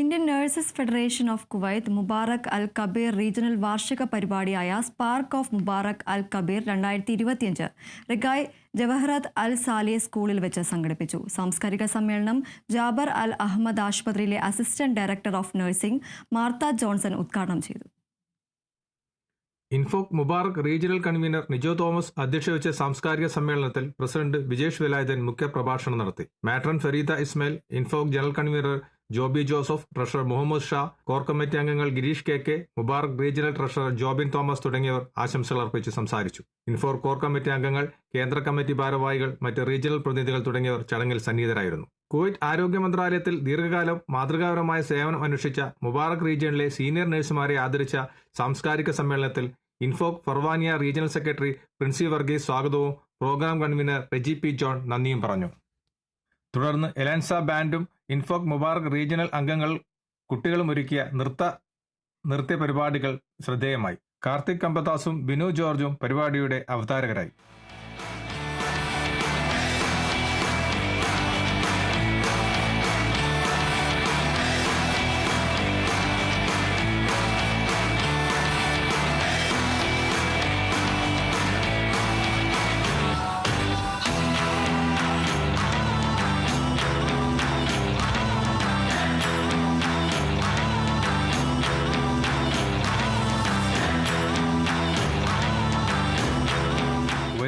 Indian nurses federation of Kuwait Mubarak al Kabeer regional വാർഷിക പരിപാടിയായ spark of Mubarak al Kabeer രണ്ടായിരത്തി ഇരുപത്തിയഞ്ച് റിഗായ് ജവഹറത്ത് അൽ സാലിയ സ്കൂളിൽ വെച്ച് സംഘടിപ്പിച്ചു. സാംസ്കാരിക സമ്മേളനം ജാബർ അൽ അഹമ്മദ് ആശുപത്രിയിലെ assistant director of nursing Martha Johnson ഉദ്ഘാടനം ചെയ്തു. INFOK Mubarak regional convener Nijo Thomas അധ്യക്ഷ വെച്ച സാംസ്കാരിക സമ്മേളനത്തിൽ പ്രസിഡന്റ് വിജേഷ് വേലായുധൻ മുഖ്യപ്രഭാഷണം നടത്തി. Matron Fareeda Ismail INFOK general convener Joby Joseph treasurer Muhammad Shah core committee അംഗങ്ങൾ Gireesh K K Mubarak regional treasurer Jobin Thomas തുടങ്ങിയവർ ആശംസകൾ അർപ്പിച്ച് സംസാരിച്ചു. ഇൻഫോർ കോർ കമ്മിറ്റി അംഗങ്ങൾ കേന്ദ്ര കമ്മിറ്റി ഭാരവാഹികൾ മറ്റ് റീജിയണൽ പ്രതിനിധികൾ തുടങ്ങിയവർ ചടങ്ങിൽ സന്നിഹിതരായിരുന്നു. കുവൈറ്റ് ആരോഗ്യ മന്ത്രാലയത്തിൽ ദീർഘകാലം മാതൃകാപരമായ സേവനം അനുഷ്ഠിച്ച മുബാറക് റീജിയണിലെ സീനിയർ നഴ്സുമാരെ ആദരിച്ച സാംസ്കാരിക സമ്മേളനത്തിൽ info Farwaniya regional secretary Princy Varghese സ്വാഗതവും programme convener Reji P John നന്ദിയും പറഞ്ഞു. തുടർന്ന് എലാൻസ ബാൻഡും ഇൻഫോക് മുബാറക് റീജിയണൽ അംഗങ്ങൾ കുട്ടികളും ഒരുക്കിയ നൃത്ത നൃത്യ പരിപാടികൾ ശ്രദ്ധേയമായി. കാർത്തിക് കമ്പദാസും ബിനു ജോർജും പരിപാടിയുടെ അവതാരകരായി.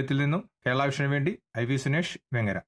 കുവൈത്തിൽ നിന്നും കേരള വിഷനു വേണ്ടി ഐ വി സുനേഷ് വെങ്ങര.